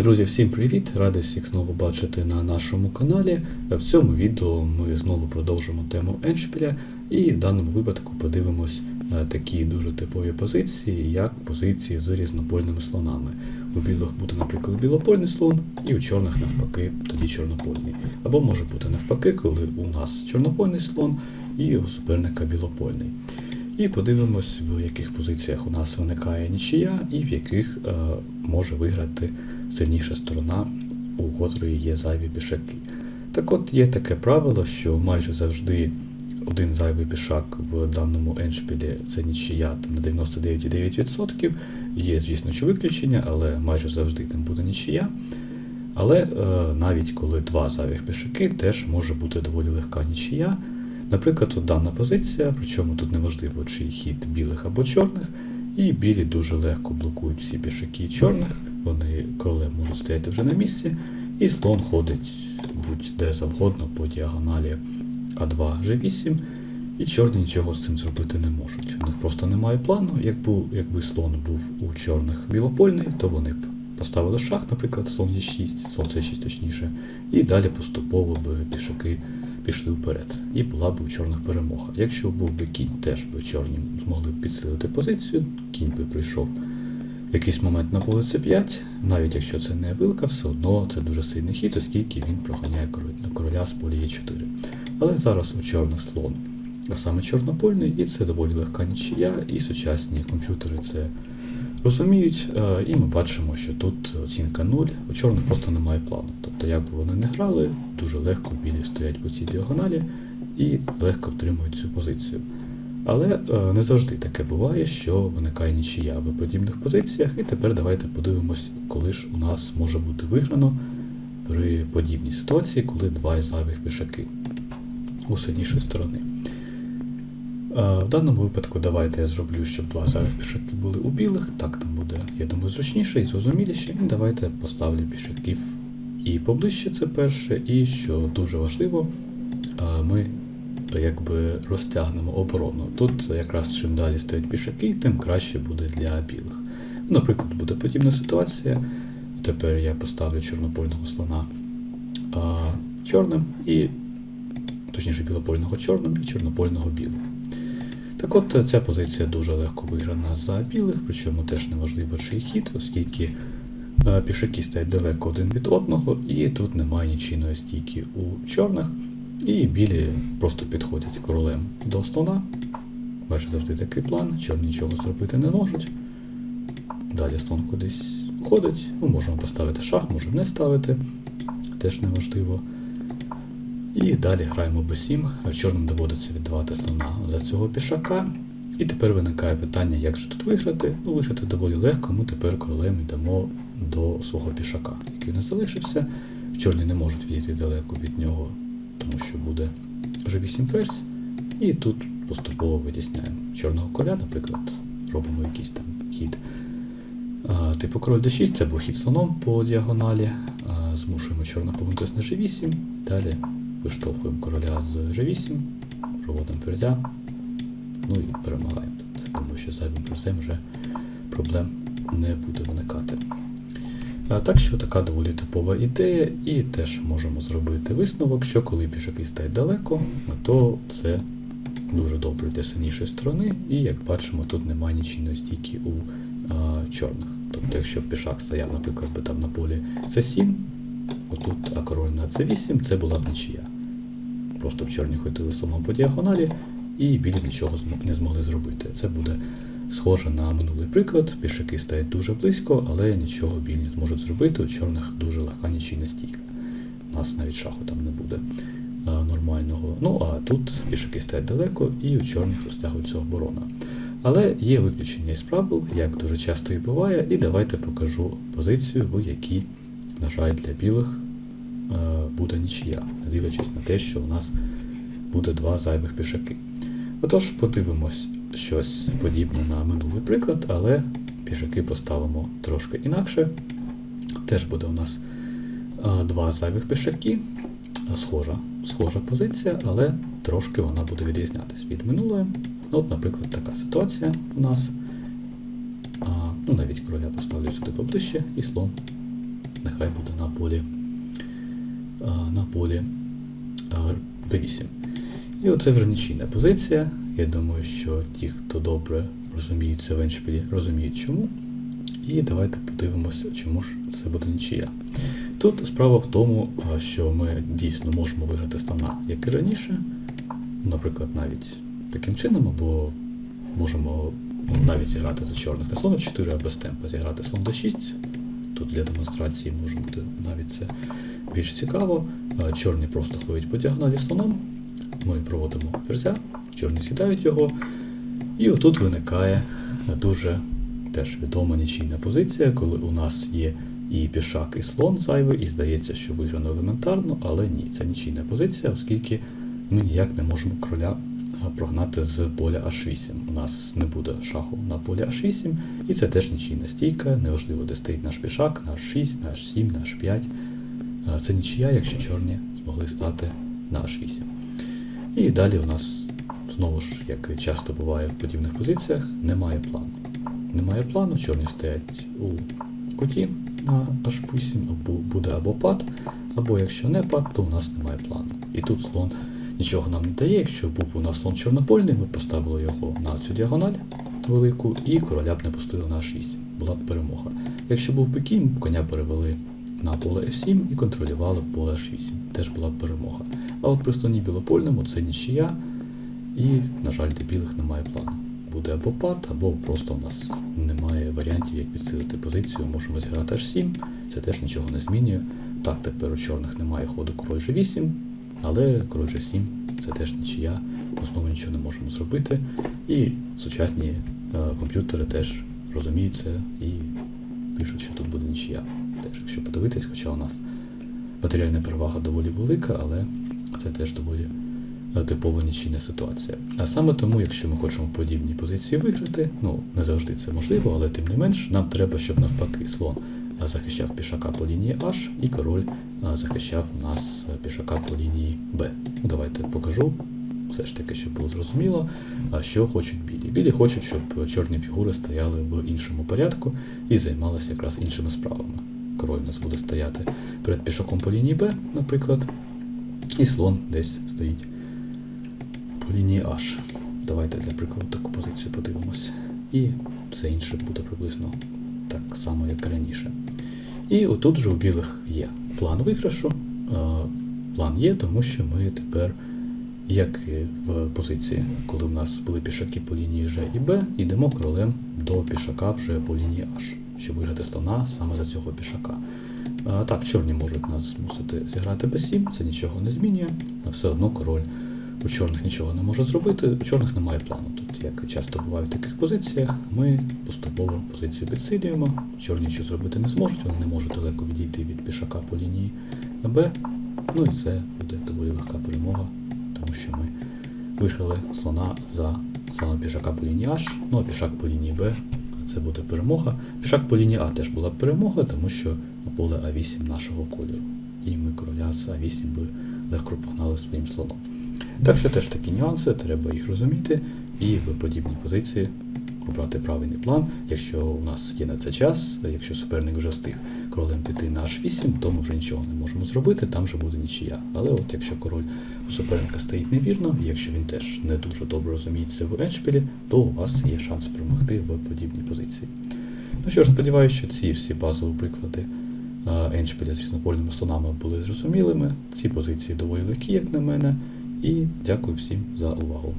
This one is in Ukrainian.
Друзі, всім привіт! Радий всіх знову бачити на нашому каналі. В цьому відео ми знову продовжимо тему Еншпіля і в даному випадку подивимось е, такі дуже типові позиції, як позиції з різнопольними слонами. У білих буде, наприклад, білопольний слон, і у чорних навпаки, тоді чорнопольний. Або може бути навпаки, коли у нас чорнопольний слон і у суперника білопольний. І подивимось, в яких позиціях у нас виникає нічия, і в яких е, може виграти сильніша сторона, у котрої є зайві пішаки. Так от є таке правило, що майже завжди один зайвий пішак в даному еншпілі це нічия там, на 99,9%. Є, звісно, що виключення, але майже завжди там буде нічия. Але е, навіть коли два зайвих пішаки, теж може бути доволі легка нічия. Наприклад, от дана позиція, причому тут неважливо, чи хід білих або чорних, і білі дуже легко блокують всі пішаки чорних, вони королем можуть стояти вже на місці, і слон ходить будь-де завгодно по діагоналі А2 G8, і чорні нічого з цим зробити не можуть. У них просто немає плану. Якби, якби слон був у чорних білопольний, то вони б поставили шах, наприклад, слон Е6, слон С6 точніше, і далі поступово би пішаки пішли вперед. І була б у чорних перемога. Якщо був би кінь, теж би чорні змогли б підсилити позицію, кінь би прийшов в якийсь момент на поле С5, навіть якщо це не вилка, все одно це дуже сильний хід, оскільки він проганяє короля з поля Е4. Але зараз у чорних слон, а саме чорнопольний, і це доволі легка нічия, і сучасні комп'ютери це розуміють, е, і ми бачимо, що тут оцінка 0, у чорних просто немає плану. Тобто, як би вони не грали, дуже легко білі стоять по цій діагоналі і легко втримують цю позицію. Але е, не завжди таке буває, що виникає нічия в подібних позиціях. І тепер давайте подивимось, коли ж у нас може бути виграно при подібній ситуації, коли два зайвих пішаки у сильнішої сторони. Е, В даному випадку давайте я зроблю, щоб два пішаки були у білих. Так там буде, я думаю, зручніше і зрозуміліше. І давайте поставлю пішаків і поближче це перше, і що дуже важливо, е, ми якби розтягнемо оборону. Тут якраз чим далі стоять пішаки, тим краще буде для білих. Наприклад, буде подібна ситуація. Тепер я поставлю чорнопольного слона а, чорним і точніше білопольного чорним і чорнопольного білим. Так от е, ця позиція дуже легко виграна за білих, причому теж неважливо чий хід, оскільки е, пішаки стоять далеко один від одного, і тут немає нічийної стійки у чорних, і білі просто підходять королем до слона. Майже завжди такий план, чорні нічого зробити не можуть. Далі слон кудись ходить, ми можемо поставити шах, можемо не ставити, теж неважливо. І далі граємо b7, а чорним доводиться віддавати слона за цього пішака. І тепер виникає питання, як же тут виграти. Ну, виграти доволі легко, ми тепер королем йдемо до свого пішака, який не залишився. Чорні не можуть відійти далеко від нього, тому що буде g8 ферзь. І тут поступово витісняємо чорного коля, наприклад, робимо якийсь там хід. А, Типу король d6 це був хід слоном по діагоналі. А, Змушуємо чорно повернутися на g8. Далі виштовхуємо короля з g8, проводимо ферзя. Ну і перемагаємо тут. Тому що зайвим ферзем вже проблем не буде виникати. Так що така доволі типова ідея, і теж можемо зробити висновок, що коли пішаки стають далеко, то це дуже добре для сильнішої сторони, і як бачимо, тут немає нічийної стійки у а, чорних. Тобто, якщо пішак стояв, наприклад, би там на полі С7, отут, а король на С8, це була б нічия. Просто б чорні ходили слоном по діагоналі, і білі нічого не змогли зробити. Це буде схоже на минулий приклад. Пішаки стоять дуже близько, але нічого білі не зможуть зробити. У чорних дуже легка нічийна стійка. У нас навіть шаху там не буде а, нормального. Ну а тут пішаки стоять далеко, і у чорних розтягується оборона. Але є виключення із правил, як дуже часто і буває, і давайте покажу позицію, в якій, на жаль, для білих е, буде нічия, дивлячись на те, що у нас буде два зайвих пішаки. Отож, подивимось щось подібне на минулий приклад, але пішаки поставимо трошки інакше. Теж буде у нас е, два зайвих пішаки, схожа, схожа позиція, але трошки вона буде відрізнятися від минулої. Ну, От, наприклад, така ситуація у нас. Ну, навіть короля поставлю сюди поближче і слон нехай буде на полі на полі b8. І оце вже нічийна позиція. Я думаю, що ті, хто добре розуміється в еншпілі, розуміють чому. І давайте подивимося, чому ж це буде нічия. Тут справа в тому, що ми дійсно можемо виграти слона, як і раніше. Наприклад, навіть таким чином, або можемо ну, навіть зіграти за чорних на слон 4, а без темпа зіграти слон d6. Тут для демонстрації може бути навіть це більш цікаво. А, Чорні просто ходять по діагоналі слоном. Ми проводимо ферзя, чорні сідають його. І отут виникає дуже теж відома нічийна позиція, коли у нас є і пішак, і слон зайвий, і здається, що виграно елементарно, але ні, це нічийна позиція, оскільки ми ніяк не можемо короля а, прогнати з поля H8. У нас не буде шаху на полі H8, і це теж нічийна стійка, неважливо, де стоїть наш пішак, на H6, на H7, на H5. Це нічия, якщо чорні змогли стати на H8. І далі у нас, знову ж, як часто буває в подібних позиціях, немає плану. Немає плану, чорні стоять у куті на H8, або буде або пад, або якщо не пад, то у нас немає плану. І тут слон нічого нам не дає. Якщо був у нас слон чорнопольний, ми поставили його на цю діагональ велику, і короля б не пустили на H8. Була б перемога. Якщо був бикінь, коня перевели на поле F7 і контролювали поле H8. Теж була б перемога. А от при слоні білопольному це нічия, і, на жаль, для білих немає плану. Буде або пад, або просто у нас немає варіантів, як підсилити позицію. Можемо зіграти H7, це теж нічого не змінює. Так, тепер у чорних немає ходу король G8, але король G7 це теж нічия, ми знову нічого не можемо зробити. І сучасні е, комп'ютери теж розуміють це і пишуть, що тут буде нічия. Теж, якщо подивитись, хоча у нас матеріальна перевага доволі велика, але це теж доволі е, типова нічийна ситуація. А саме тому, якщо ми хочемо в подібній позиції виграти, ну не завжди це можливо, але тим не менш, нам треба, щоб навпаки слон захищав пішака по лінії H і король захищав нас е, пішака по лінії B. Давайте покажу. Все ж таки, щоб було зрозуміло, що хочуть білі. Білі хочуть, щоб чорні фігури стояли в іншому порядку і займалися якраз іншими справами. Король у нас буде стояти перед пішаком по лінії Б, наприклад, і слон десь стоїть по лінії H. Давайте для прикладу таку позицію подивимося. І все інше буде приблизно так само, як раніше. І отут же у білих є план виграшу. Е, План є, тому що ми тепер, як і в позиції, коли в нас були пішаки по лінії G і B, йдемо королем до пішака вже по лінії H, щоб виграти слона саме за цього пішака. Так, чорні можуть нас змусити зіграти b7, це нічого не змінює, а все одно король у чорних нічого не може зробити, у чорних немає плану. Тут, як часто буває в таких позиціях, ми поступово позицію підсилюємо, чорні що зробити не зможуть, вони не можуть далеко відійти від пішака по лінії Б. Ну і це буде доволі легка перемога, тому що ми виграли слона за саме пішака по лінії H, ну а пішак по лінії Б це буде перемога. Пішак по лінії А теж була перемога, тому що поле А8 нашого кольору. І ми короля з А8 би легко погнали своїм слоном. Так що теж такі нюанси, треба їх розуміти і в подібній позиції обрати правильний план. Якщо у нас є на це час, якщо суперник вже встиг королем піти на H8, то ми вже нічого не можемо зробити, там вже буде нічия. Але от якщо король у суперника стоїть невірно, і якщо він теж не дуже добре розуміється в еншпілі, то у вас є шанс перемогти в подібній позиції. Ну що ж, сподіваюся, що ці всі базові приклади еншпіля з різнопольними слонами були зрозумілими. Ці позиції доволі легкі, як на мене. І дякую всім за увагу.